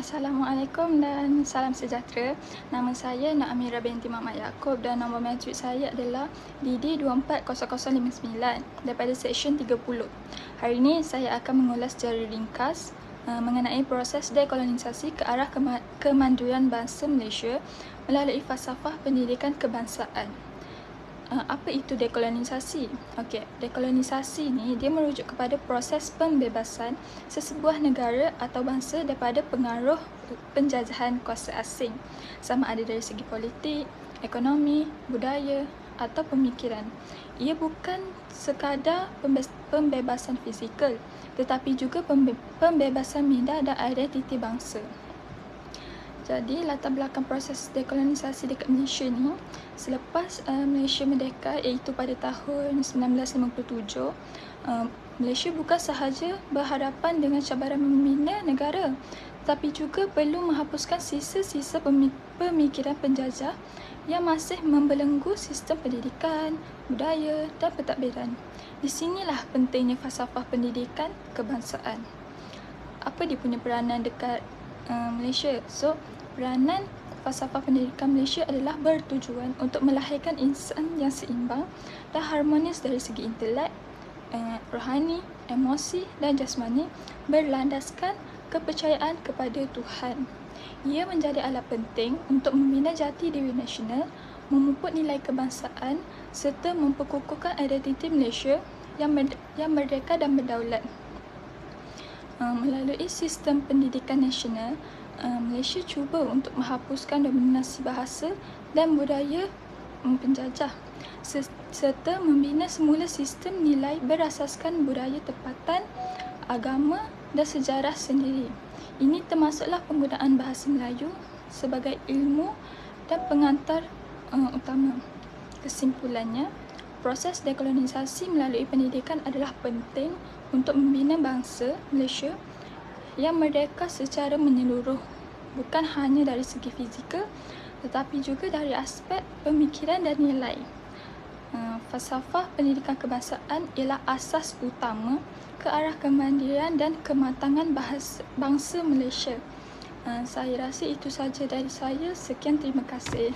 Assalamualaikum dan salam sejahtera. Nama saya Nak Amira binti Muhammad Yaakob dan nombor matrik saya adalah DD240059 daripada Seksyen 30. Hari ini saya akan mengulas secara ringkas uh, mengenai proses dekolonisasi ke arah kemanduran bangsa Malaysia melalui falsafah pendidikan kebangsaan uh, apa itu dekolonisasi? Okey, dekolonisasi ni dia merujuk kepada proses pembebasan sesebuah negara atau bangsa daripada pengaruh penjajahan kuasa asing sama ada dari segi politik, ekonomi, budaya atau pemikiran. Ia bukan sekadar pembebasan fizikal tetapi juga pembebasan minda dan identiti bangsa. Jadi latar belakang proses dekolonisasi dekat Malaysia ni selepas uh, Malaysia merdeka iaitu pada tahun 1957 uh, Malaysia bukan sahaja berhadapan dengan cabaran membina negara tapi juga perlu menghapuskan sisa-sisa pemikiran penjajah yang masih membelenggu sistem pendidikan, budaya dan pentadbiran. Di sinilah pentingnya falsafah pendidikan kebangsaan. Apa dia punya peranan dekat uh, Malaysia? So, peranan falsafah pendidikan Malaysia adalah bertujuan untuk melahirkan insan yang seimbang dan harmonis dari segi intelek, eh, rohani, emosi dan jasmani berlandaskan kepercayaan kepada Tuhan. Ia menjadi alat penting untuk membina jati diri nasional, memupuk nilai kebangsaan serta memperkukuhkan identiti Malaysia yang yang merdeka dan berdaulat. Uh, melalui sistem pendidikan nasional, Malaysia cuba untuk menghapuskan dominasi bahasa dan budaya um, penjajah serta membina semula sistem nilai berasaskan budaya tempatan, agama dan sejarah sendiri. Ini termasuklah penggunaan bahasa Melayu sebagai ilmu dan pengantar uh, utama. Kesimpulannya, proses dekolonisasi melalui pendidikan adalah penting untuk membina bangsa Malaysia yang merdeka secara menyeluruh bukan hanya dari segi fizikal tetapi juga dari aspek pemikiran dan nilai. Uh, falsafah pendidikan kebangsaan ialah asas utama ke arah kemandirian dan kematangan bahasa, bangsa Malaysia. Uh, saya rasa itu saja dari saya. Sekian terima kasih.